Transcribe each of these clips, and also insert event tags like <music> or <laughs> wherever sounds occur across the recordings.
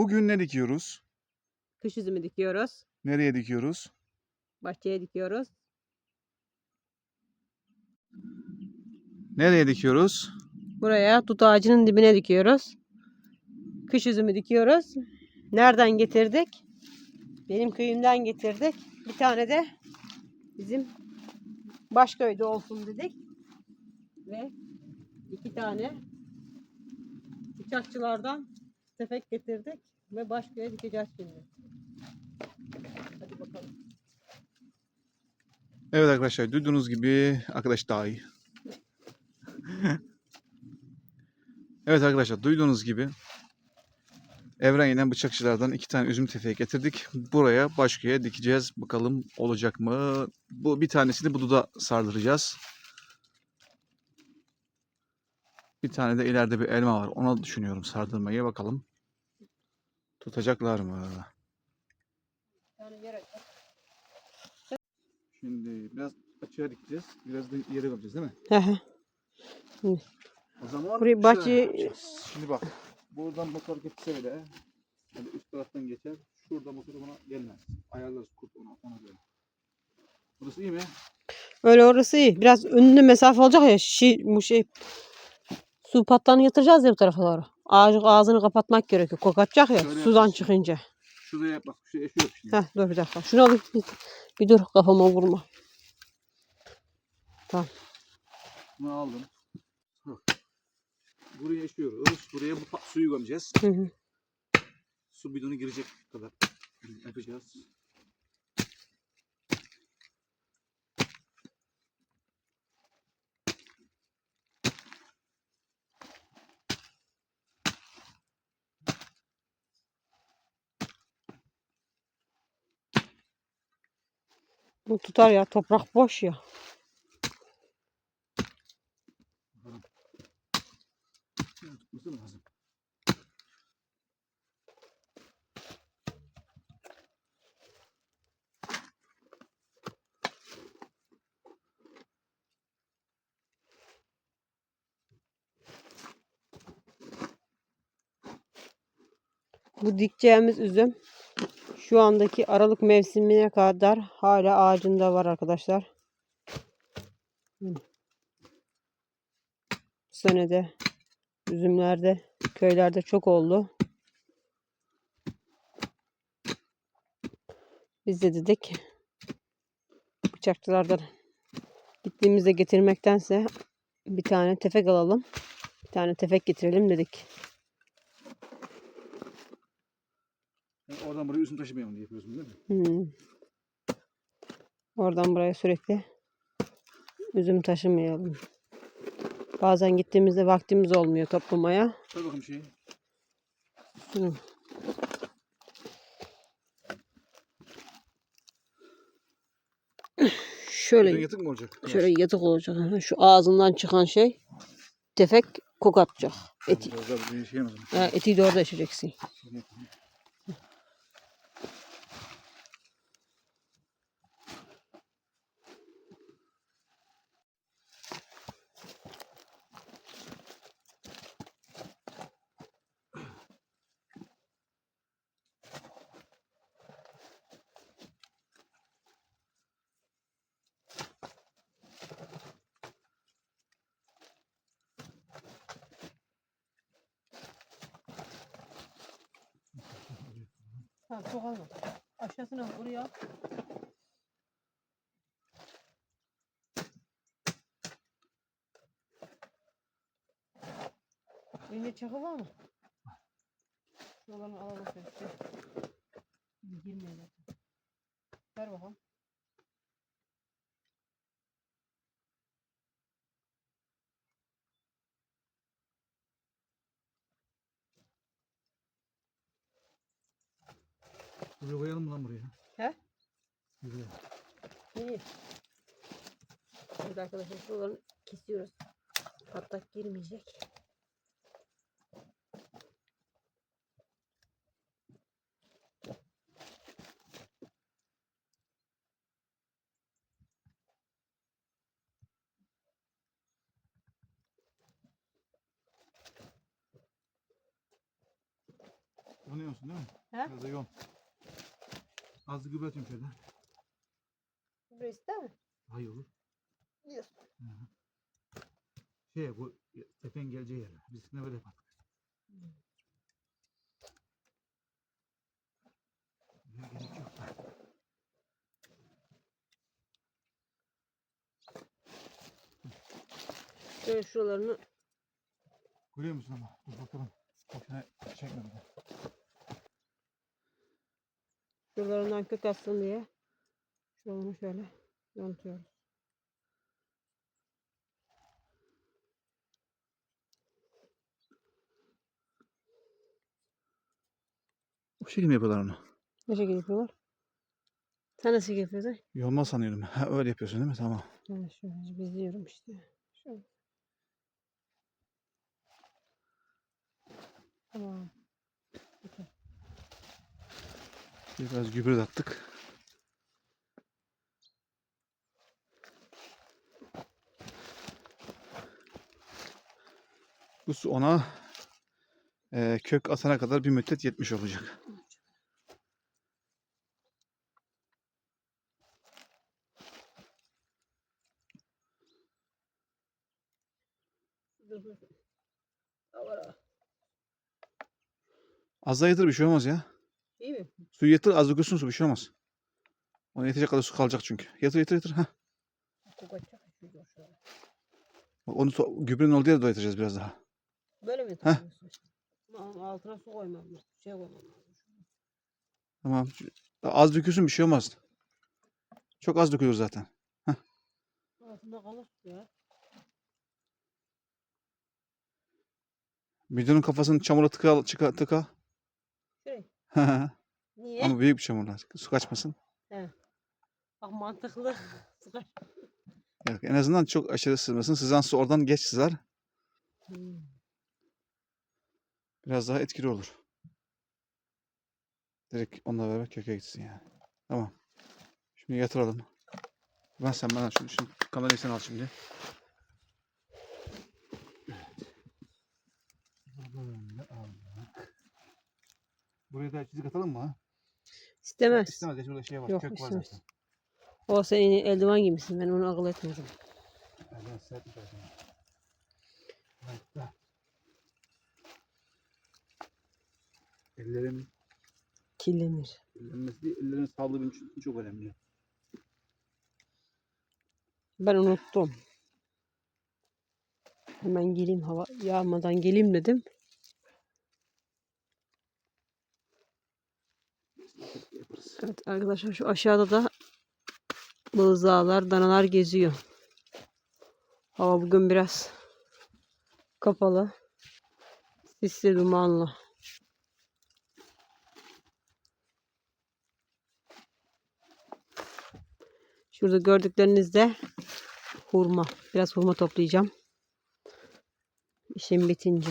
Bugün ne dikiyoruz? Kış üzümü dikiyoruz. Nereye dikiyoruz? Bahçeye dikiyoruz. Nereye dikiyoruz? Buraya dut ağacının dibine dikiyoruz. Kış üzümü dikiyoruz. Nereden getirdik? Benim köyümden getirdik. Bir tane de bizim Başköy'de olsun dedik. Ve iki tane bıçakçılardan tefek getirdik. Ve Başköy'e dikeceğiz şimdi. Hadi bakalım. Evet arkadaşlar duyduğunuz gibi arkadaş daha iyi. <laughs> evet arkadaşlar duyduğunuz gibi Evren yine bıçakçılardan iki tane üzüm tefeği getirdik. Buraya başkaya dikeceğiz. Bakalım olacak mı? Bu bir tanesini bududa sardıracağız. Bir tane de ileride bir elma var. Ona düşünüyorum sardırmayı. Bakalım. Tutacaklar mı? Bir tane yer açalım. Şimdi biraz açığa dikeceğiz. Biraz da yere koyacağız değil mi? Hı hı. O zaman Burayı şöyle yapacağız. Şimdi bak. Buradan motor geçse bile hani üst taraftan geçer. Şurada motor buna gelmez. Ayarlarız kurt ona, ona göre. Burası iyi mi? Öyle orası iyi. Biraz önüne mesafe olacak ya. Şi, bu şey su patlağını yatıracağız ya bu tarafa doğru. Ağacın ağzını kapatmak gerekiyor. Kokatacak ya Şöyle sudan yaparsın. çıkınca. Şuraya bak. Şuraya şu yok şimdi. Heh, dur bir dakika. Şunu alayım. Bir, bir dur kafama vurma. Bunu aldım. Buraya yaşıyoruz. Buraya bu suyu gömeceğiz. Hı hı. Su bidonu girecek kadar yapacağız. Bu tutar ya. Toprak boş ya. Bu dikeceğimiz üzüm şu andaki Aralık mevsimine kadar hala ağacında var arkadaşlar. Hı. Bu sene de üzümlerde köylerde çok oldu. Biz de dedik bıçakçılardan gittiğimizde getirmektense bir tane tefek alalım. Bir tane tefek getirelim dedik. Yani oradan buraya üzüm taşımayalım diye yapıyorsun değil mi? Hmm. Oradan buraya sürekli üzüm taşımayalım. Bazen gittiğimizde vaktimiz olmuyor toplamaya. Ver bakalım şeyi. Hı. Bidon Şöyle yatık mı olacak? şöyle yatık olacak. Şu ağzından çıkan şey tefek kokatacak. Eti, şey ha, eti de orada içeceksin. Şöyle yapalım. Ha, çok alma. Aşağısına buraya. Elinde çakı var mı? Şuralarını alalım zaten. Ver bakalım. Buraya koyalım mı lan buraya? He? Buraya. İyi. Evet arkadaşlar şuralarını kesiyoruz. Patlak girmeyecek. Yonuyorsun değil mi? He? Biraz da yoğun. Az gübre atıyorum şöyle. Gübre ister mi? Hayır olur. Yes. Şey bu tepen geleceği yer. Biz ne böyle yaparız. Ya gerek yok da. Şöyle şuralarını Görüyor musun ama? Dur bakalım. Boşuna çekme bir de. Şuralarından kök atsın diye şuralarını şöyle yontuyoruz. Bu şekilde mi yapıyorlar onu? Ne şekilde yapıyorlar? Sen nasıl yapıyorsun? Yolma sanıyorum. Ha, öyle yapıyorsun değil mi? Tamam. Ben şöyle bezliyorum işte. Şöyle. Tamam. Biraz gübre de attık. Bu su ona eee, kök atana kadar bir müddet yetmiş olacak. Az yeter bir şey olmaz ya. İyi mi? Su yeter az dökülsün su bir şey olmaz. Ona yetecek kadar su kalacak çünkü. Yeter yeter yeter. Heh. Kokacak. Şurada şöyle. Bak Onu to- gübrenin olduğu yere doyatacağız biraz daha. Böyle mi yapıyorsun? Ama altına su koymam lazım. Şey koymam lazım. Tamam. Az dökülsün bir şey olmaz. Çok az dökülür zaten. Altında kalır ya. Bidonun kafasını çamura tıka, çıka, tıka. Şey. Ama Niye? büyük bir çamurlar. Su kaçmasın. Bak mantıklı. <laughs> Evet, en azından çok aşırı sızmasın. Sızan su oradan geç sızar. Hmm. Biraz daha etkili olur. Direkt onunla beraber köke gitsin yani. Tamam. Şimdi yatıralım. Ben sen bana şunu, şunu kamerayı sen al şimdi. Buraya da çizik atalım mı? İstemez. İstemez. ya, Şurada şey var. Yok, kök var istemez. zaten. O senin eldiven gibisin. Ben onu akıl etmedim. Ben sert bir. Hatta. Ellerim Kirlenir. Ellenmesi değil, ellerin sağlığı benim için çok önemli. Ben unuttum. Hemen geleyim hava yağmadan geleyim dedim. Evet arkadaşlar şu aşağıda da bığzağlar, danalar geziyor. Hava bugün biraz kapalı. Sisli dumanlı. Şurada gördükleriniz de hurma. Biraz hurma toplayacağım. İşim bitince.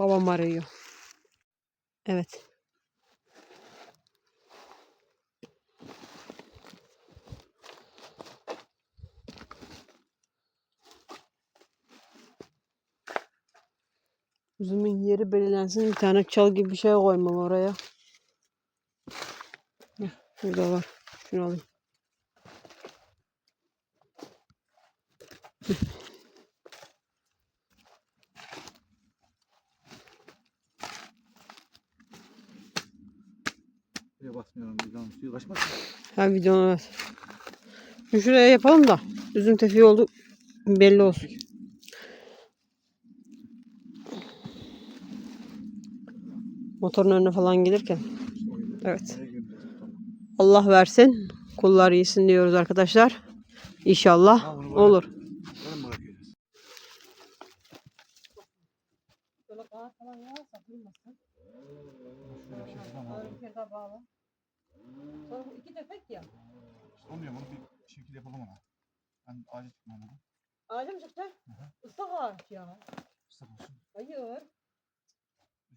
Babam arıyor. Evet. Üzümün yeri belirlensin. Bir tane çal gibi bir şey koymam oraya. Heh, Burada var. Şunu alayım. Suya basmıyorum. Bilmem suyu kaçmasın. Ha videonu evet. Şunu şuraya yapalım da üzüm tefiği oldu belli olsun. Motorun önüne falan gelirken. Evet. Allah versin. Kullar iyisin diyoruz arkadaşlar. İnşallah olur. Ben bırakıyoruz. Böyle kağıt falan yağarsa kırmasın. Şöyle bir şey yapalım. Böyle bir kere daha bağla. Sonra bu iki tefek ya. İşte olmuyor bunu bir şekilde yapalım ona. Ben acil tutmam onu. Ağacı mı çıktı? hı. Islak ağaç ya. Kısa olsun. Hayır.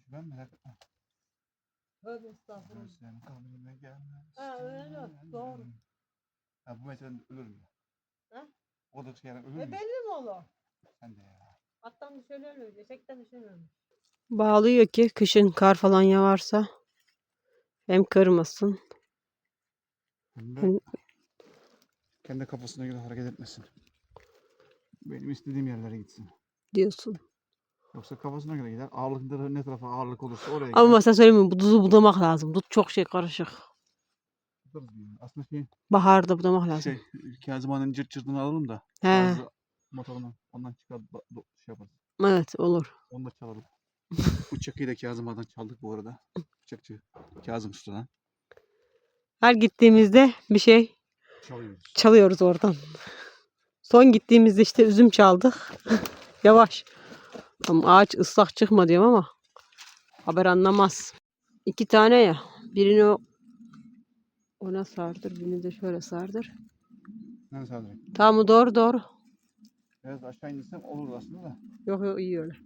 Ben merak etme. Tövbe estağfurullah. Özlem kalbime gelmez. Ha, bu mesela ölür mü? Ha? O da şey ölür E mü? belli mi olur? Sen de ya. Attan düşürülür, eşekten düşürülür. Bağlıyor ki kışın kar falan yağarsa hem kırmasın. Hem de Hem- kendi kafasına göre hareket etmesin. Benim istediğim yerlere gitsin. diyorsun. Yoksa kafasına göre gider. Ağırlıkları ne tarafa ağırlık olursa oraya Ama gider. mesela söyleyeyim mi? Bu duzu budamak lazım. Dut çok şey karışık. Aslında şey, Baharda budamak lazım. şey Kazıman'ın cırt cırtını alalım da. He, motorunu ondan çıkar şey yaparız. evet olur. Onu da çalalım. bu çakıyı da Kazıman'dan çaldık bu arada. Bıçakçı Kazım Usta'dan. Her gittiğimizde bir şey Çalıyoruz. çalıyoruz oradan. Son gittiğimizde işte üzüm çaldık. <laughs> Yavaş. Ama ağaç ıslak çıkma diyorum ama haber anlamaz. İki tane ya. Birini o ona sardır. Birini de şöyle sardır. Nerede sardırayım? Tamam? Doğru doğru. Biraz aşağı indirsem olur aslında da. Yok yok iyi öyle.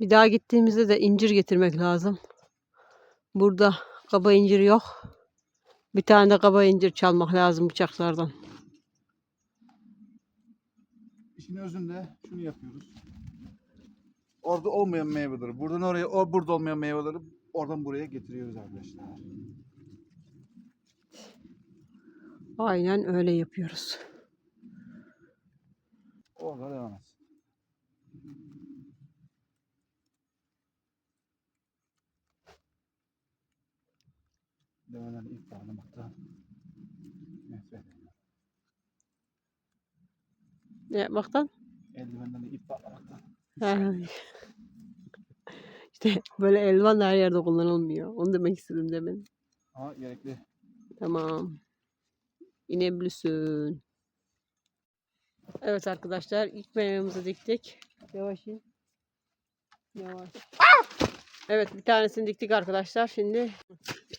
Bir daha gittiğimizde de incir getirmek lazım. Burada kaba incir yok. Bir tane de kaba incir çalmak lazım bıçaklardan. İşin özünde şunu yapıyoruz. Orada olmayan meyveleri buradan oraya, o burada olmayan meyveleri oradan buraya getiriyoruz arkadaşlar. Aynen öyle yapıyoruz. Orada devam et. Demeler ilk bağlamakta. Nefret ediyorum. Ne yapmaktan? Eldivenden de ip bağlamaktan. <laughs> İşte böyle eldiven de her yerde kullanılmıyor. Onu demek istedim demin. Ama gerekli. Tamam. İnebilirsin. Evet arkadaşlar ilk meyvemizi diktik. Yavaş in. Yavaş. Evet bir tanesini diktik arkadaşlar. Şimdi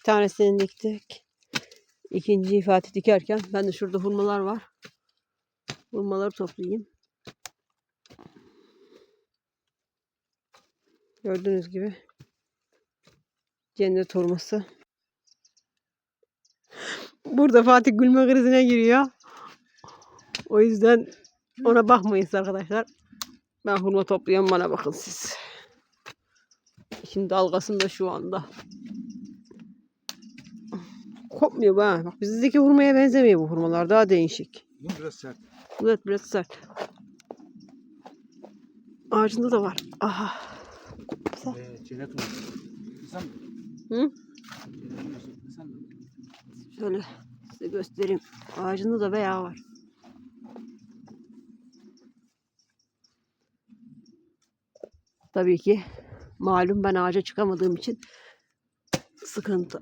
tanesini diktik. İkinciyi Fatih dikerken ben de şurada hurmalar var. Hurmaları toplayayım. Gördüğünüz gibi cennet hurması. Burada Fatih gülme krizine giriyor. O yüzden ona bakmayın arkadaşlar. Ben hurma topluyorum bana bakın siz. Şimdi dalgasında şu anda. Kopmuyor bu ha. Bak bizdeki hurmaya benzemiyor bu hurmalar. Daha değişik. Bu biraz sert. Evet biraz sert. Ağacında da var. Aha. Ee, cennet. Sen mi? Hı? Sen mi? Şöyle size göstereyim. Ağacında da bayağı var. Tabii ki malum ben ağaca çıkamadığım için sıkıntı.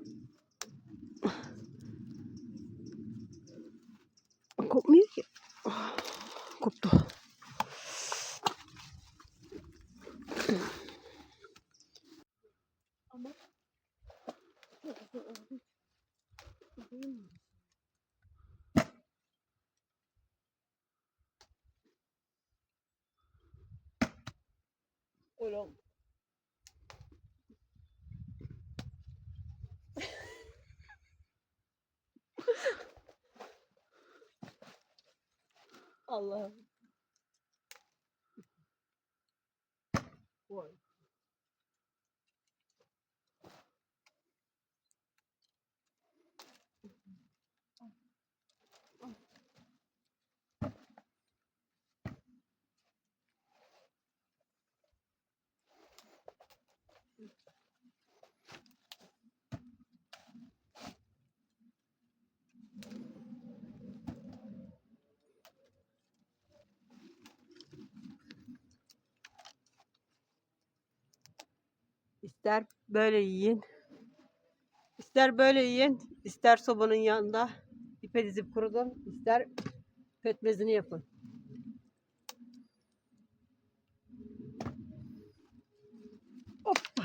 Kopmuyor ki. Ah, Koptu. Allah'ım. Vay. İster böyle yiyin. ister böyle yiyin. ister sobanın yanında ipe dizip kurudun. ister pekmezini yapın. Hoppa.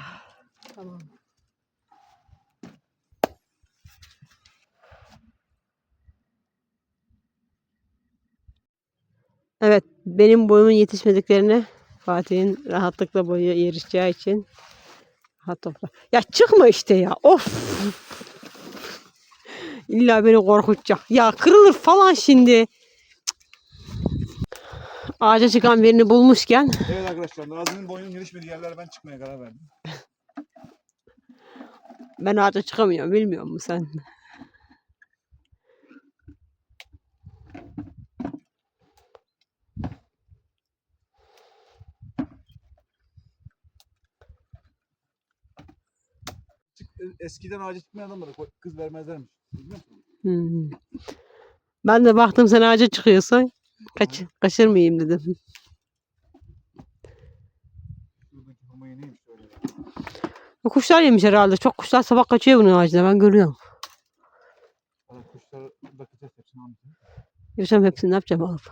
Tamam. Evet benim boyumun yetişmediklerini Fatih'in rahatlıkla boyu erişeceği için rahat topla. Ya çıkma işte ya. Of. İlla beni korkutacak. Ya kırılır falan şimdi. Ağaca çıkan birini bulmuşken Evet arkadaşlar Nazlı'nın boyunun gelişmediği yerlere ben çıkmaya karar verdim. ben ağaca çıkamıyorum bilmiyor musun sen? Eskiden ağaca çıkmayan adamlara kız vermezlermiş. Biliyor musun? Hmm. Ben de baktım sen ağaca çıkıyorsun. Kaç, kaçırmayayım dedim. Şuradaki homoyu neymiş öyle? Bu Kuşlar yemiş herhalde. Çok kuşlar sabah kaçıyor bunun ağacına ben görüyorum. Valla kuşlara bakacağız hepsini anlatayım. Yaşam hepsini ne yapacağım alıp.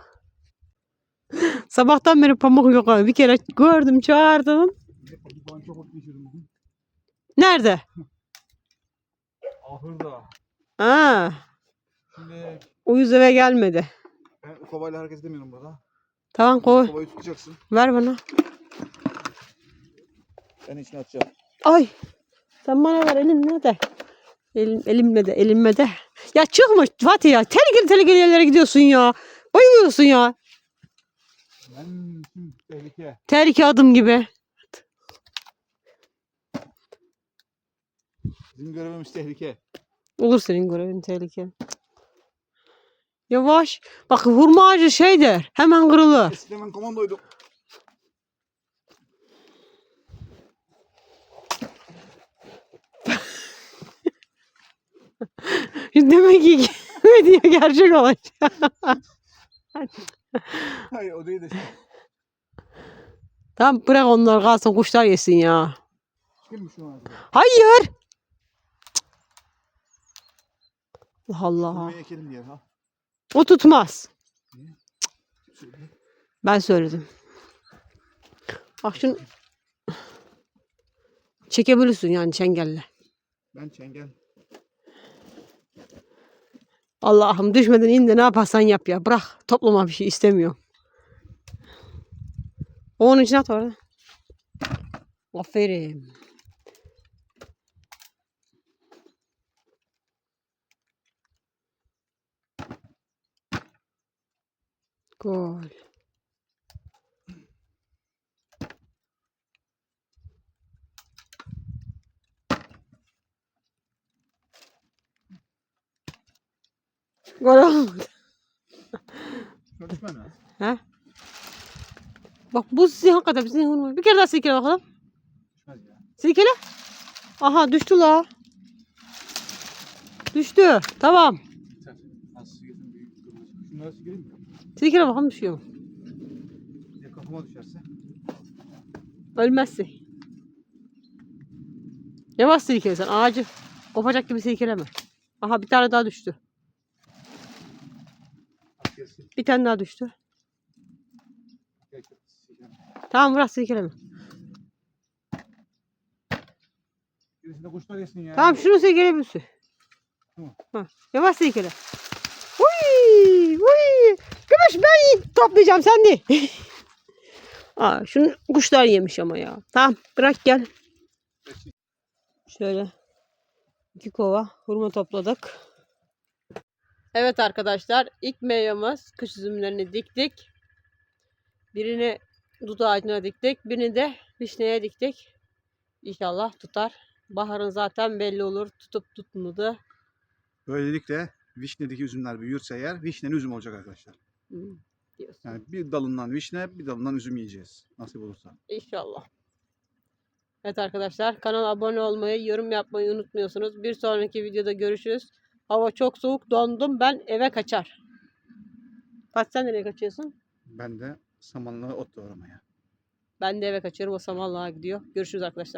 <laughs> Sabahtan beri pamuk yok abi. Bir kere gördüm çağırdım. Bir de pamuk falan çok ot geçirdim bugün. Nerede? Ahırda. Aa, Şimdi uyuz eve gelmedi. ben kovayla hareket edemiyorum burada. Tamam koy. Kovayı tutacaksın. Ver bana. Ben içine atacağım. Ay. Sen bana ver elinle de. Elim, elimle de elimle de. Ya çıkma Fatih ya. Tehlikeli tehlikeli yerlere gidiyorsun ya. Bayılıyorsun ya. Ben tehlike. Tehlike adım gibi. Bizim görevimiz tehlike. Olur senin görevin tehlike. Yavaş. Bak hurma ağacı şey der. Hemen kırılır. Eskiden ben komandoydum. <laughs> Demek ki video gerçek olacak. Hayır o değil de şey. Tamam bırak onlar kalsın kuşlar yesin ya. Çıkayım mı şunu ağzına? Hayır. Allah Allah. Komayı ekelim diye ha. O tutmaz. Ben söyledim. Bak şunu çekebilirsin yani çengelle. Ben çengel. Allah'ım düşmeden in de ne yaparsan yap ya. Bırak toplama bir şey istemiyorum. Onun içine at orada. Aferin. Gol. Gol olmadı. He? Bak bu sizin hakikaten bizim vurma. Bir kere daha silkele bakalım. Silkele. Aha düştü la. Düştü. Tamam. Şunları sigireyim mi? Silkele bakalım düşüyor mu? Ya kafama düşerse. Ölmezsin. Yavaş silkele sen. Ağacı kopacak gibi silkeleme. Aha bir tane daha düştü. Bir tane daha düştü. Tamam bırak silkeleme. Gerisinde kuşlar yesin ya. Tamam şunu silkeleyebilirsin. Tamam. Ha, yavaş silkele. Uy, uy. Gümüş ben toplayacağım sen değil. <laughs> Aa, şunu kuşlar yemiş ama ya. Tamam bırak gel. Şöyle iki kova hurma topladık. Evet arkadaşlar ilk meyvemiz kış üzümlerini diktik. Birini dut ağacına diktik. Birini de vişneye diktik. İnşallah tutar. Baharın zaten belli olur. Tutup tutmadı. Böylelikle vişnedeki üzümler büyürse eğer vişneli üzüm olacak arkadaşlar. Hmm, diyorsun. Yani bir dalından vişne bir dalından üzüm yiyeceğiz. Nasip olursa. İnşallah. Evet arkadaşlar kanala abone olmayı, yorum yapmayı unutmuyorsunuz. Bir sonraki videoda görüşürüz. Hava çok soğuk dondum ben eve kaçar. Fatih sen nereye kaçıyorsun? Ben de samanlı ot doğramaya. Ben de eve kaçıyorum o samanlığa gidiyor. Görüşürüz arkadaşlar.